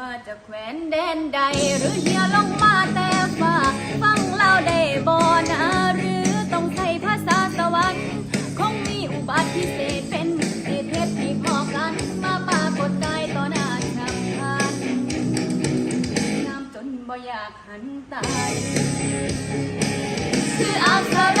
มาจากแขวนแดนใด หรือเฮียลงมาแต่ฟ้าฟังเล่าได้บ่นะหรือต้องใช้ภาษาสวรรค์คงมีอุบัติพิเศษเป็นเหตุเพชที่พอกันมาปากฏกายต่อหน้าฉับพันน้ำจนบ่อยากหันตายคืออาคา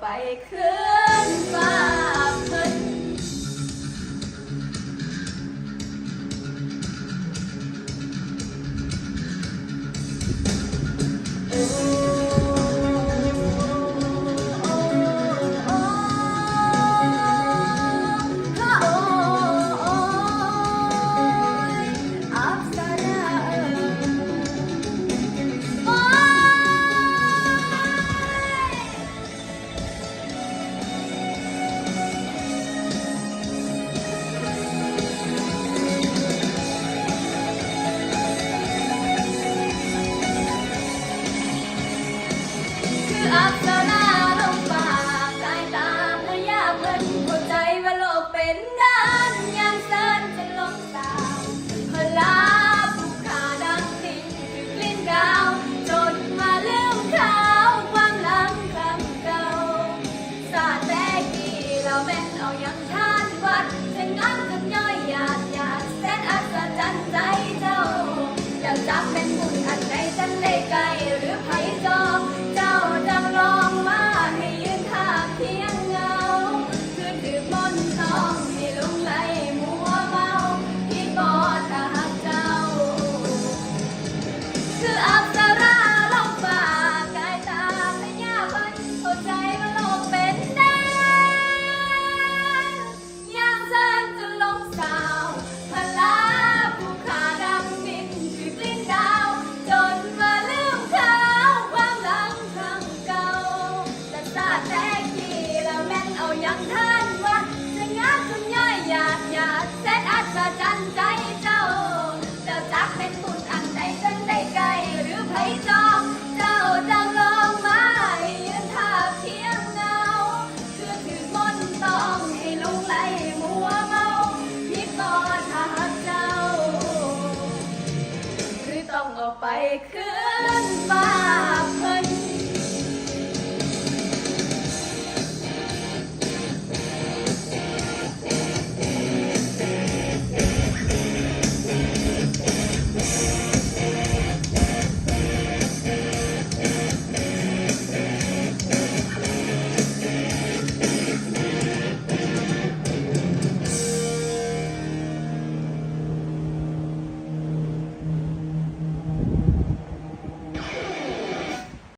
ไปขึ้นฟ้า 나 ดังท่านว่าจะงับคุณย่อยาบหยาบแสนอัศจรรย์ใจเจ้า เจ้าจักเป็นบุญอันใดจังได้ไกลหรือไผจอง เจ้าจังลองมายืนทาเพียงเงาเพื่อถือมนตองให้ลงไหลมัวเมาพิบอทาเจ้า หรือต้องออกไปขึ้นบ้าเพื่อ